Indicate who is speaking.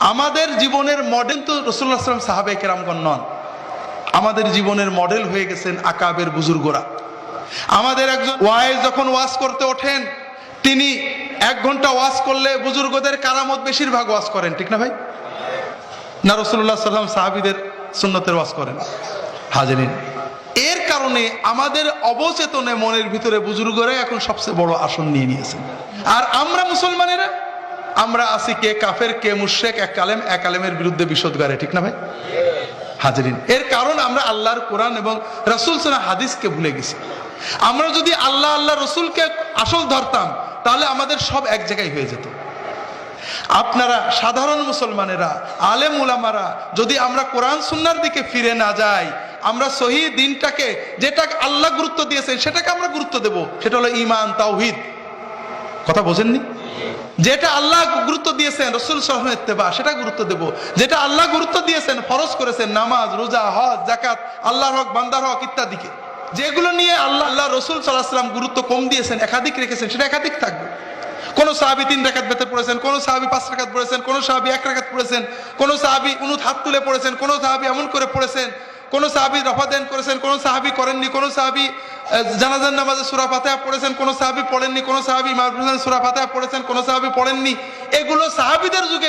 Speaker 1: আমাদের জীবনের মডেল তো রসুল্লাহ সাহাবে কেরামগণ নন। আমাদের জীবনের মডেল হয়ে গেছেন আকাবের বুজুর্গরা। আমাদের একজন ওয়াইজ যখন ওয়াজ করতে ওঠেন, তিনি এক ঘণ্টা ওয়াজ করলে বুজুর্গদের কারামত বেশিরভাগ ওয়াজ করেন, ঠিক না ভাই? না রসুল্লাহ সাল্লাম সাহাবিদের সুন্নতের ওয়াজ করেন। হাজারিন, এর কারণে আমাদের অবচেতনে মনের ভিতরে বুজুর্গরাই এখন সবচেয়ে বড় আসন নিয়ে নিয়েছেন। আর আমরা মুসলমানেরা আমরা আছি কে কাফের, কে মুশেক এক কালেম, এক আলেমের বিরুদ্ধে বিশোধগারে ঠিক না ভাই? হাজারিন। এর কারণ আমরা আল্লাহর কোরআন এবং রসুল সানা হাদিসকে ভুলে গেছি। আমরা যদি আল্লাহ আল্লাহ রসুলকে আসল ধরতাম, তাহলে আমাদের সব এক জায়গায় হয়ে যেত। আপনারা সাধারণ মুসলমানেরা, আলেম উলামারা, যদি আমরা কোরআন সুন্নার দিকে ফিরে না যাই, আমরা সহি দিনটাকে যেটা আল্লাহ গুরুত্ব দিয়েছেন, সেটাকে আমরা গুরুত্ব দেব, সেটা হলো ইমান তাওহিদ। কথা বোঝেননি? যেটা আল্লাহ গুরুত্ব দিয়েছেন, রসুল সাহমেত্তেবা সেটা গুরুত্ব দেব। যেটা আল্লাহ গুরুত্ব দিয়েছেন, ফরজ করেছেন, নামাজ, রোজা, হজ জাকাত আল্লাহর হক, বান্দার হক ইত্যাদিকে। যেগুলো নিয়ে আল্লাহ আল্লাহ রসুল সাল্লাহাম গুরুত্ব কম দিয়েছেন, একাধিক রেখেছেন, সেটা একাধিক থাকবে। কোন সাহাবি তিন রেখাত বেতে পড়েছেন, কোন সাহাবি পাঁচ রাকাত পড়েছেন, কোন সাহাবি এক রাকাত পড়েছেন, কোন সাহাবি উনুত হাত তুলে পড়েছেন, কোন সাহাবি এমন করে পড়েছেন, কোন সাহাবি রফাদেন করেছেন, কোন সাহাবি করেননি, কোন সাহাবি জানাজার নামাজে সুরা ফাতেহা পড়েছেন, কোনো সাহাবি পড়েননি, কোনো সাহাবি ইমাম সুরা ফাতেহা পড়েছেন, কোনো সাহাবি পড়েননি। এগুলো সাহাবিদের যুগে